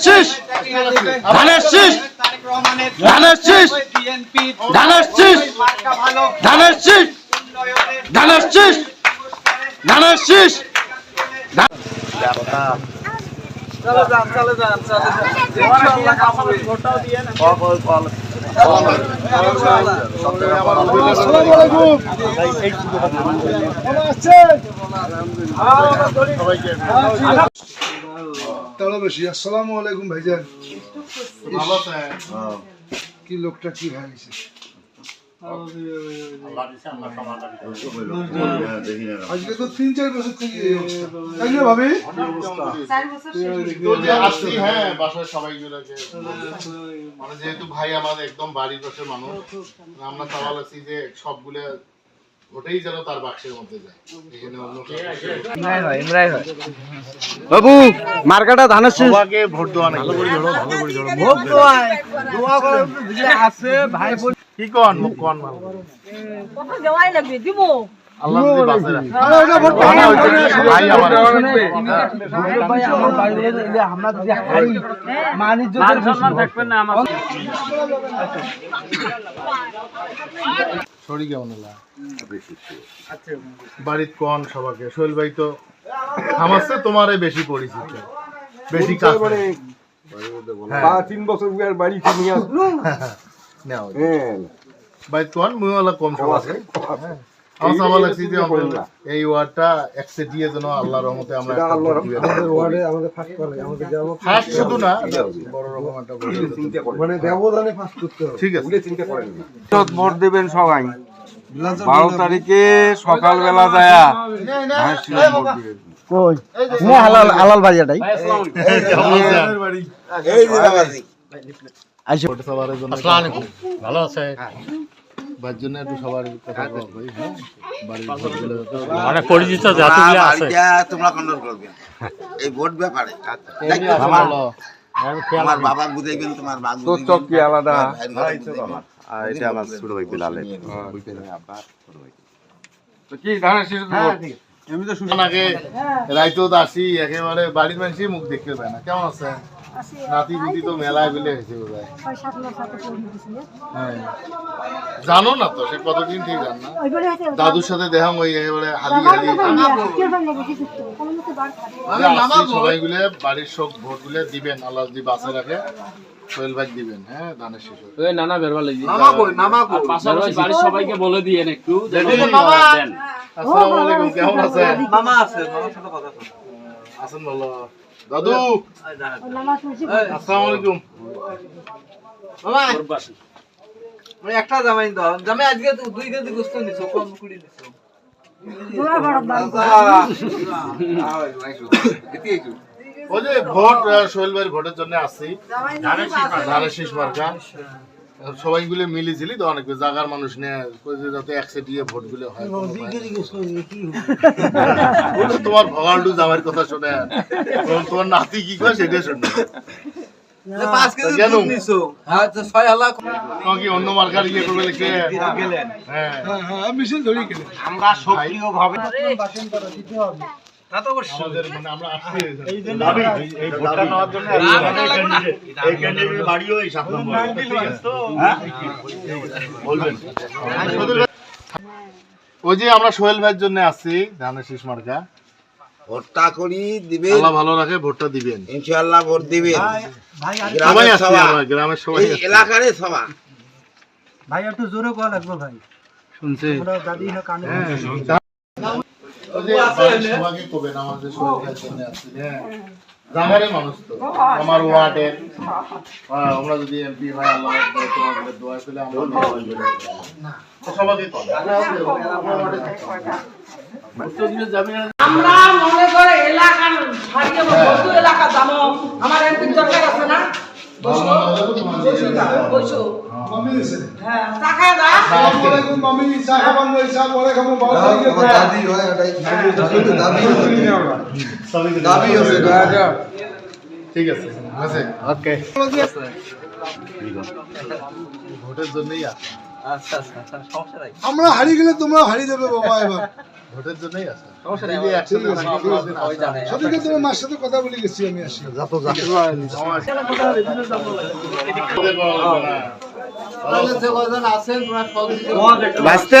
শীষ ধানের শীষ ধানের শীষ ধানের শীষ ধানের শীষ ধানের শীষ ধানের শীষ তাহলে বেশি। আসসালামু আলাইকুম ভাইজান। কি লোকটা কি হয়েছে আজকে তো তিন চার বছর থেকে এই অবস্থা। তাই না ভাবি? আসছি হ্যাঁ বাসায় সবাই মানে যেহেতু ভাই আমাদের একদম বাড়ির পাশে মানুষ আমরা চাওয়াল আছি যে সবগুলো ওটাই যেন তার বাক্সের মধ্যে যায় বাবু মার্কাটা ধানের শীষ ভোট দেওয়া নাই কি কন মুখ কন ভালো কথা দেওয়াই লাগবে দিব আল্লাহ যদি বাঁচে রাখে। আরে ওটা ভোট না, না, ওইটা হচ্ছে ভাই আমার শরীর কেমন বাড়ির কন সবাকে? সোহেল ভাই তো আমার চেয়ে তোমারই বেশি পরিচিত। বেশি কাজ হ্যাঁ। তিন বছর বিয়ার বাড়ি কিনে আসলো। হ্যাঁ। মুইওয়ালা কম সব আছে? আমার সাবা লাগছে যে অন্তত এই ওয়ার্ডটা একসে দিয়ে যেন আল্লাহর রহমতে আমরা একটা ভোট দিয়ে দেব। ওয়ার্ডে আমাদের ফার্স্ট করে আমাদের যাব শুধু না বড় রকম একটা ভোট দিয়ে দেব। চিন্তা করেন মানে ব্যবধানে ফার্স্ট করতে হবে। ঠিক আছে। ভুলে চিন্তা করেন না। ভোট দেবেন সবাই। বারো তারিখে সকালবেলা যায়া। ভোট দিবেন কই হালাল হালাল বাজাটাই ভালো আছে? বলা হ্যাঁ? পরিচিত আছে। তোমরা কন্ট্রোল করবে। এই ভোট ব্যাপারে। আমার বাবা বুঝাইবেন তোমার বাবা তোর চোখ কি আলাদা? আর এটা আমার। ছোট ভাই বিলালে তো কি ধানের শীষ তো? আগে রাইতো দাসি আসি একেবারে বাড়ির মানুষই মুখ দেখতে পায় না। কেমন আছে নাতি তো মেলায় বিলে হয়েছে বোধহয় দিয়েছিল হ্যাঁ। জানো না তো সে কতদিন ঠিক জান না। দাদুর সাথে হালি হালি বার থাকে সবাই গুলে বাড়ির সব ভোট গুলে দিবেন আল্লাহ যদি বাঁচে রাখে। সোহেল ভাই দিবেন হ্যাঁ ধানের শিশু। নানা বেরবা লাগি মামা কই মামা কই? পাশাপাশি বাড়ির সবাইকে বলে দিয়েন একটু যেন আসসালামু আলাইকুম কেমন আছেন? মামা আছে। মামার সাথে কথা আছেন ভালো। দাদু। নামাজ আসসালামু আলাইকুম মামা একটা জামাই দাও জামাই আজকে তো দুই কেজি গোস্ত নিছো কম কুড়ি নিছো। ভোট শৈলবাড়ি সোহেল ভাইয়ের ভোটের জন্য আসছি। ধানের শীষ মার্কা। সবাই গুলো মিলিছিলি তো অনেক জায়গার মানুষ নিয়ে কই যাতে একসে দিয়ে ভোটগুলো হয় তোমার ভগালটু জামাইয়ের কথা শুনে বলে তোমার নাতি কি করে সেটা শুনে। পাঁচ কেজি কেন? হ্যাঁ তো হ্যাঁ হ্যাঁ হ্যাঁ মানে আসছি বলবেন। ওই যে আমরা সোহেল ভাইয়ের জন্য আসছি ধানের শীষ মার্কা। ভোটটা করি দিবেন। আল্লাহ ভালো রাখে ভোটটা দিবেন। ইনশাআল্লাহ ভোট দিবেন। সবাই গ্রামের আসছি সভা। আমরা গ্রামের সবাই এই এলাকারে সভা। ভাই একটু জোরে কল লাগবে ভাই। শুনছে। দাদি না কানে জন্য হ্যাঁ। মানুষ তো। আমার ওয়ার্ডের। হ্যাঁ, আমরা যদি এমপি হয় আল্লাহ তোমাদের দোয়া পেলে আমরা সবাইকে আমরা মনে করে এলাকার এলাকা দামো আমার এমপির দরকার ঠিক আছে। আছে। ওকে ভোটের জন্যই আসছি। আচ্ছা আচ্ছা সমস্যা নাই আমরা হারিয়ে গেলে তোমরা হারিয়ে দেবে বাবা এবার ভোটের জন্যই আছে হয়। মার সাথে কথা বলে গেছি আমি আসি বাঁচতে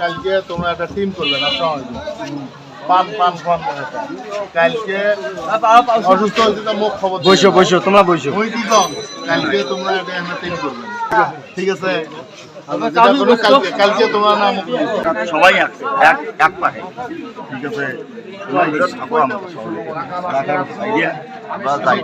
কালকে তোমরা একটা টিম করবে না পান পান পান। কালকে অসুস্থ হয়েছে মুখ খবর বসো বসো, তোমরা বসো কালকে তোমরা একটা টিম করবে ঠিক আছে। কালকে নাম সবাই এক এক পাশে। ঠিক আছে। থাকো সবাই। আমরা যাই।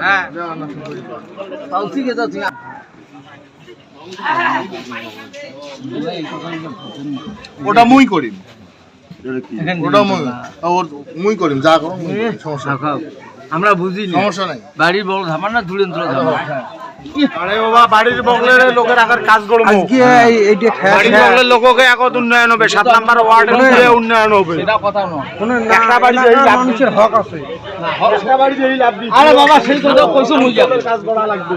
হ্যাঁ। ওটা মুই করিম। ওটা মুই করিম। যা করো সমস্যা। আমরা বুঝি সমস্যা নাই। বাড়ির বড় ধামার না ধুলেন্দ্র ধামার? আরে বাবা বাড়ির বগলের লোকের কাজ করব। আজকে এই- এইটা বাড়ির বগলের লোককে উন্নয়ন হবে সাত নাম্বার ওয়ার্ডের মধ্যে উন্নয়ন হবে। এটা কথা নয়। একটা বাড়ি যেই লাভ মানুষের হক আছে। একটা বাড়ি যেই লাভ দিচ্ছে। আরে বাবা সেই কথা কইছো মুই কাজ করা লাগবে।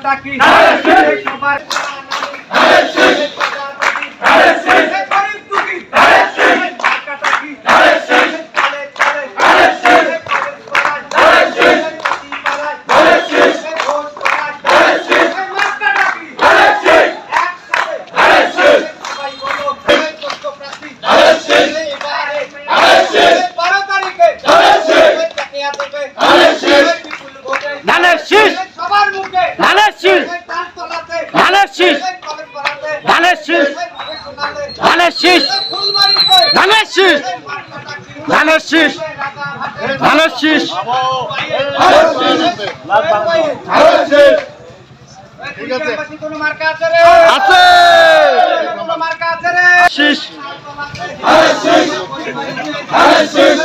মার্কাটা কি? সবার বারো তারিখে ধানের শীষ সবার মুখে ধানের শীষ তার তলাতে ধানের শীষ কলের পাড়াতে ধানের শীষ শোনালে ধানের শীষ। ধানের শীষ। ধানের শীষ। ধানের শীষ। আছে। শীষ। রে শীষ।